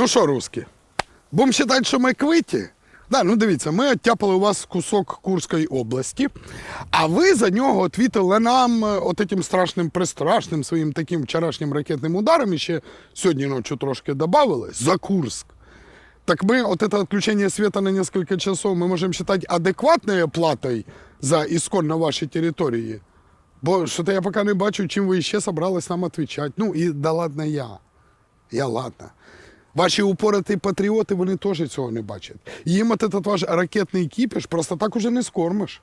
Ну що, русські, будемо вважати, що ми квиті? Да, ну дивіться, ми оттяпали у вас кусок Курської області, а ви за нього відвітили нам е, от этим страшним пристрашним своїм таким вчорашнім ракетним ударом і ще сьогодні ночі трошки додали за Курск. Так мы вот это отключение света на несколько часов мы можем считать адекватной оплатой за искон на вашій території? Бо що-то я поки не бачу, чим ви ще собрались нам відповідати. Ну і да ладно я. Я ладно. Ваші упорати патріоти, вони теж цього не бачать. Їм от этот ваш ракетний кіпіш просто так уже не скормиш.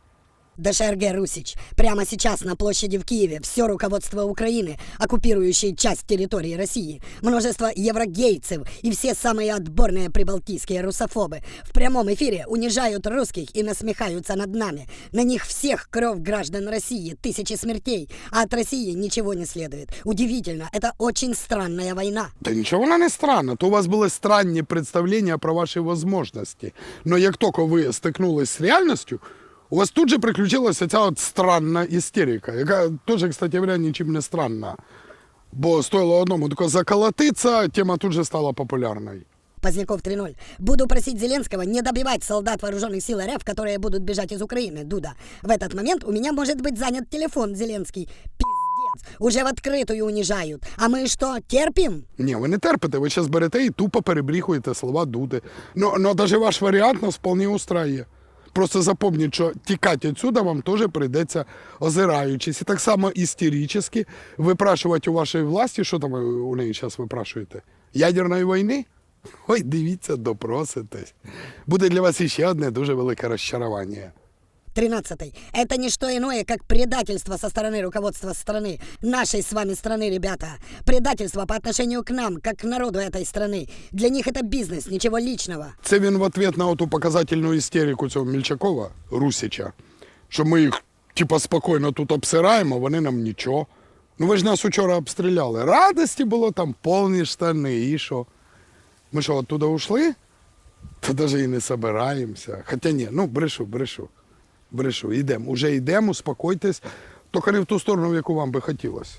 ДШРГ «Русич». Прямо сейчас на площади в Киеве все руководство Украины, оккупирующее часть территории России, множество еврогейцев и все самые отборные прибалтийские русофобы в прямом эфире унижают русских и насмехаются над нами. На них всех кровь граждан России, тысячи смертей, а от России ничего не следует. Удивительно, это очень странная война. Та нічого вона не странна, то у вас були странні представлення про ваші можливості. Но як тільки ви стикнулись з реальністю, у вас тут же приключилася ця от странна істерика, яка теж, кстати говоря, нічим не странна. Бо стоило одному тільки заколотитися, тема тут же стала популярною. Поздняков 3.0. Буду просить Зеленского не добивать солдат вооруженных сил РФ, которые будут бежать из Украины, Дуда. В этот момент у меня может быть занят телефон Зеленский. Пиздец. Уже в открытую унижают. А мы что, терпим? Ні, ви не терпите, ви зараз берете і тупо перебріхуєте слова Дуди. Ну, ну навіть ваш варіант нас вполне устраює. Просто запомніть, що тікати відсюди вам теж прийдеться озираючись. І так само істерично випрашувати у вашої власті, що там у неї зараз випрашуєте? Ядерної війни? Ой, дивіться, допроситесь. Буде для вас іще одне дуже велике розчарування. 13. Это не что иное, как предательство со стороны руководства страны. Нашей с вами страны, ребята. Предательство по отношению к нам, как к народу этой страны. Для них это бизнес, ничего личного. Це він в ответ на оту показательну істерику цього Мільчакова, Русича, що ми їх типа спокійно тут обсираємо, а вони нам нічого. Ну ви ж нас учора обстріляли. Радості було там повні штани, і що? Ми що, оттуда ушли? Та навіть і не собираємося. Хоча ні, ну брешу, брешу. Брешу, йдемо. Уже йдемо, успокойтесь, тільки не в ту сторону, в яку вам би хотілося.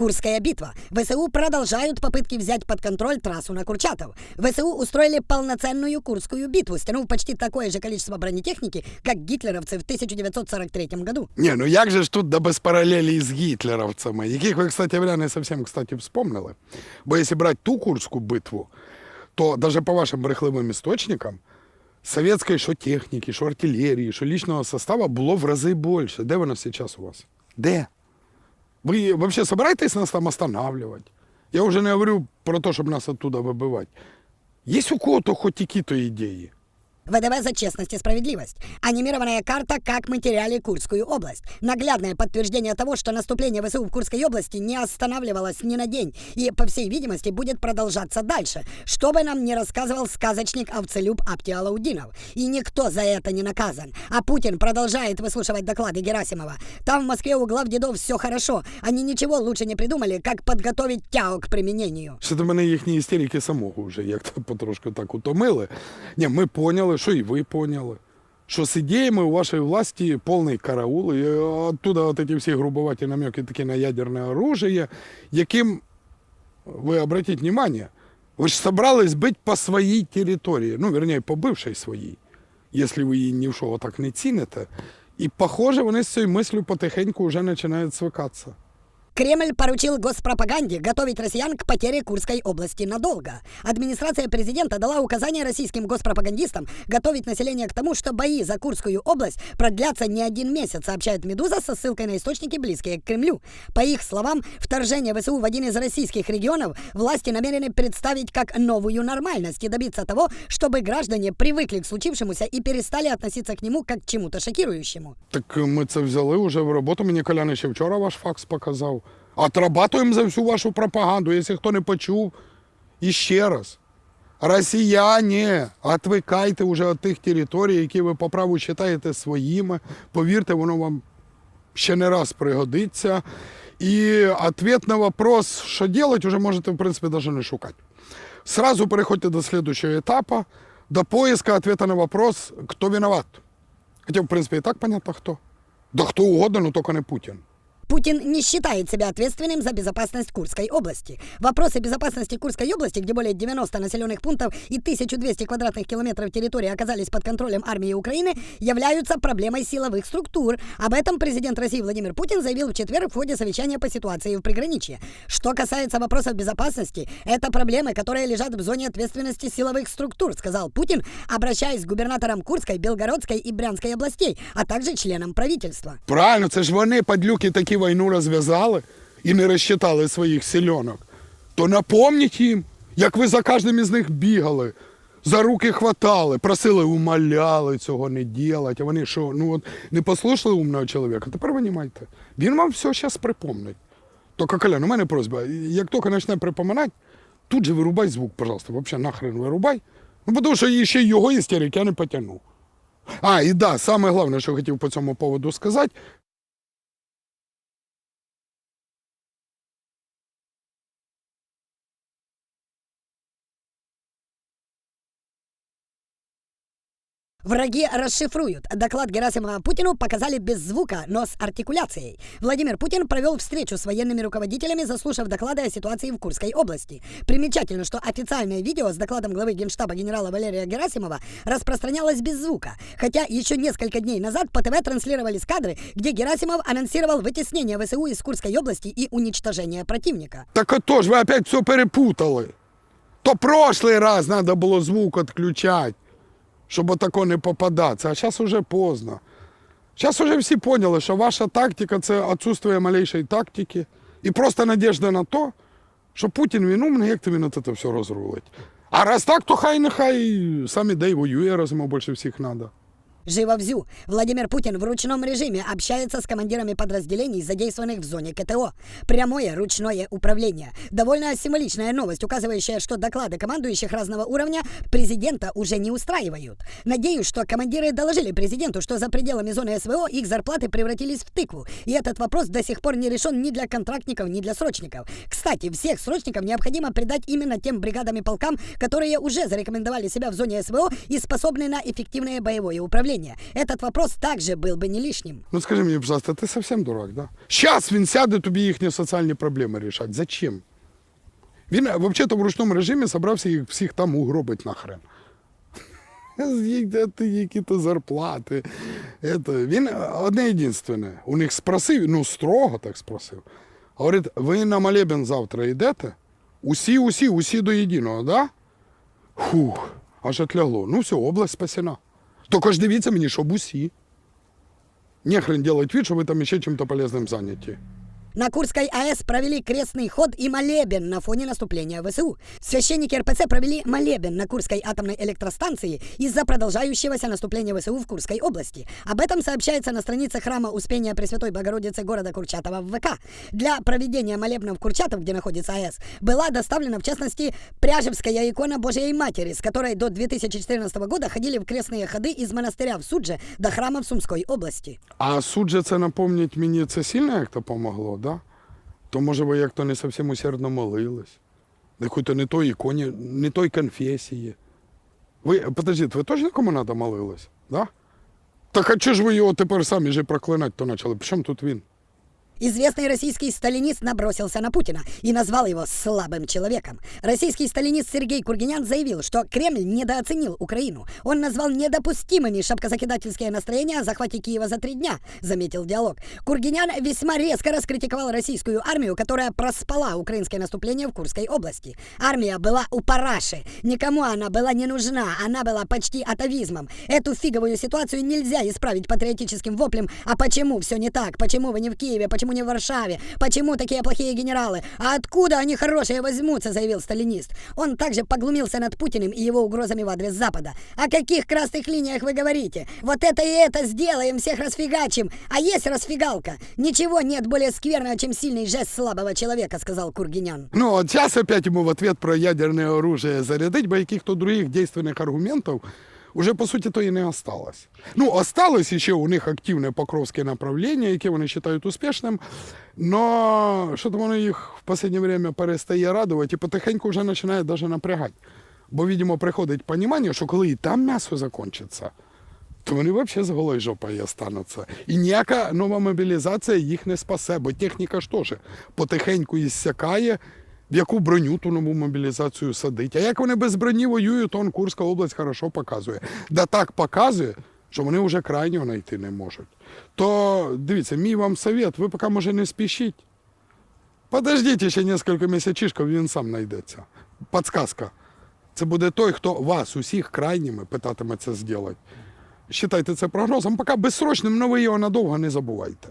Курская битва. ВСУ продолжают попытки взять под контроль трассу на Курчатов. ВСУ устроили полноценную Курскую битву, стянув почти такое же количество бронетехники, как гитлеровцы в 1943 году. Ні, ну як же ж тут до без паралелі з гітлеровцями, яких ви, кстати говоря, не совсем, кстати, вспомнили. Бо якщо брати ту Курську битву, то даже по вашим брехливим істочникам, советської що техніки, що артилерії, що лічного составу було в рази більше. Де воно зараз у вас? Де? Ви взагалі збираєтесь нас там останавливати? Я вже не говорю про те, щоб нас оттуда вибивати. Є у кого-то хоч які-то ідеї? ВДВ за честность и справедливость. Анимированная карта «Как мы теряли Курскую область». Наглядное подтверждение того, что наступление ВСУ в Курской области не останавливалось ни на день и, по всей видимости, будет продолжаться дальше, что бы нам не рассказывал сказочник Овцелюб Аптиалаудинов. И никто за это не наказан. А Путин продолжает выслушивать доклады Герасимова. Там в Москве у глав дедов все хорошо. Они ничего лучше не придумали, как подготовить тяо к применению. Що до мене їхні істерики самого вже як то потрошку так утомили. Ні, ми поняли, що і ви поняли. Що з ідеями у вашій власті повний караул, і оттуда от ці всі грубоваті намеки такі на ядерне оружие, яким, ви обратіть внимание, ви ж собрались бити по своїй території, ну, верніше, по бившій своїй, якщо ви її ні в що так не ціните. І, похоже, вони з цією мислю потихеньку вже починають свикатися. Кремль поручил госпропаганде готовить россиян к потере Курской области надолго. Администрация президента дала указание российским госпропагандистам готовить население к тому, что бои за Курскую область продлятся не один месяц, сообщает «Медуза» со ссылкой на источники, близкие к Кремлю. По их словам, вторжение ВСУ в один из российских регионов власти намерены представить как новую нормальность и добиться того, чтобы граждане привыкли к случившемуся и перестали относиться к нему как к чему-то шокирующему. Так ми це взяли вже в роботу. Мені Колян ще вчора ваш факс показав. Отрабатуємо за всю вашу пропаганду, якщо хто не почув. І ще раз. Росіяни, отвикайте вже від тих територій, які ви по праву вважаєте своїми. Повірте, воно вам ще не раз пригодиться. І відповідь на вопрос, що робити, вже можете, в принципі, навіть не шукати. Сразу переходьте до следующего этапа, до поиска ответа на вопрос, кто виноват. Хотя, в принципе, и так понятно, кто. Да кто угодно, но только не Путин. Путин не считает себя ответственным за безопасность Курской области. Вопросы безопасности Курской области, где более 90 населенных пунктов и 1200 квадратных километров территории оказались под контролем армии Украины, являются проблемой силовых структур. Об этом президент России Владимир Путин заявил в четверг в ходе совещания по ситуации в приграничье. Что касается вопросов безопасности, это проблемы, которые лежат в зоне ответственности силовых структур, сказал Путин, обращаясь к губернаторам Курской, Белгородской и Брянской областей, а также членам правительства. Правильно, це ж вони, падлюки, такі війну розв'язали і не розчитали своїх сільонок. То напомніть їм, як ви за кожним із них бігали, за руки хватали, просили, умоляли цього не делать. А вони що, ну от не послухали умного чоловіка, тепер винімайте. Він вам все зараз припомнить. Тільки, Колян, у мене просьба, як тільки почне припоминати, тут же вирубай звук, пожалуйста, взагалі нахрен вирубай. Ну, тому що ще його істерик я не потягну. А, і да, саме головне, що хотів по цьому поводу сказати, Враги расшифруют. Доклад Герасимова Путину показали без звука, но с артикуляцией. Владимир Путин провел встречу с военными руководителями, заслушав доклады о ситуации в Курской области. Примечательно, что официальное видео с докладом главы Генштаба генерала Валерия Герасимова распространялось без звука. Хотя еще несколько дней назад по ТВ транслировались кадры, где Герасимов анонсировал вытеснение ВСУ из Курской области и уничтожение противника. Так отож, ви опять все перепутали. То прошлий раз треба було звук відключати, щоб отако не попадатися. А зараз вже поздно. Зараз вже всі поняли, що ваша тактика це відсутствие малейшої тактики і просто надіжда на те, що Путін він умний, як то він от це все розрулить. А раз так, то хай нехай сам іде і воює, раз йому більше всіх треба. Живо взю. Владимир Путин в ручном режиме общается с командирами подразделений, задействованных в зоне КТО. Прямое ручное управление. Довольно символичная новость, указывающая, что доклады командующих разного уровня президента уже не устраивают. Надеюсь, что командиры доложили президенту, что за пределами зоны СВО их зарплаты превратились в тыкву. И этот вопрос до сих пор не решен ни для контрактников, ни для срочников. Кстати, всех срочников необходимо придать именно тем бригадам и полкам, которые уже зарекомендовали себя в зоне СВО и способны на эффективное боевое управление. Этот вопрос также был бы не лишним. Ну скажи мені, пожалуйста, ти совсем дурак, да? Щас він сяде тобі їхні соціальні проблеми рішати. Зачем? Він взагалі в ручному режимі собрався їх всіх там угробить нахрен. Які- Які то зарплати. Это. Він одне єдинственне. У них спросив, ну строго так спросив. Говорить, ви на молебен завтра йдете? Усі, усі, усі до єдиного, да? Фух, аж отлягло. Ну все, область спасена. Тільки ж дивіться мені, щоб усі. Нехрен делать вид, что вы там еще чем-то полезным заняты. На Курской АЭС провели крестный ход и молебен на фоне наступления ВСУ. Священники РПЦ провели молебен на Курской атомной электростанции из-за продолжающегося наступления ВСУ в Курской области. Об этом сообщается на странице храма Успения Пресвятой Богородицы города Курчатова в ВК. Для проведения молебна в Курчатов, где находится АЭС, была доставлена, в частности, Пряжевская икона Божьей Матери, с которой до 2014 года ходили в крестные ходы из монастыря в Судже до храма в Сумской области. А суд же це напомнить мені, це сильно як-то помогло, да? То може ви як-то не зовсім усердно молились. Якої-то не той іконі, не той конфесії. Ви, подождіть, ви точно кому надо молились? Да? Так а чого ж ви його тепер самі же проклинати то почали? Причому тут він? Известный российский сталинист набросился на Путина и назвал его слабым человеком. Российский сталинист Сергей Кургинян заявил, что Кремль недооценил Украину. Он назвал недопустимыми шапкозакидательские настроения о захвате Киева за три дня, заметил диалог. Кургинян весьма резко раскритиковал российскую армию, которая проспала украинское наступление в Курской области. Армия была у параши. Никому она была не нужна. Она была почти атовизмом. Эту фиговую ситуацию нельзя исправить патриотическим воплем. А почему все не так? Почему вы не в Киеве? Почему не в Варшаве? Почему такие плохие генералы? А откуда они хорошие возьмутся? Заявил сталинист. Он также поглумился над Путиным и его угрозами в адрес Запада. О каких красных линиях вы говорите? Вот это и это сделаем, всех расфигачим. А есть расфигалка. Ничего нет более скверного, чем сильный жест слабого человека, сказал Кургинян. Ну, от зараз опять ему в ответ про ядерное оружие зарядить, бо каких-то других действенных аргументов уже, по суті, то і не осталось. Ну, осталось ще у них активне покровське направлення, яке вони вважають успішним, но що-то воно їх в останнє время перестає радувати і потихеньку вже починає навіть напрягати. Бо, видимо, приходить розуміння, що коли і там м'ясо закінчиться, то вони взагалі з голою жопою остануться. І ніяка нова мобілізація їх не спасе, бо техніка ж теж потихеньку іссякає, в яку броню ту нову мобілізацію садить. А як вони без броні воюють, то он Курська область хорошо показує. Да так показує, що вони вже крайнього знайти не можуть. То дивіться, мій вам совет, ви поки може не спішіть. Подождіть ще кілька місячишків, він сам знайдеться. Подсказка. Це буде той, хто вас усіх крайніми питатиме це зробити. Считайте це прогнозом, поки безсрочним, але ви його надовго не забувайте.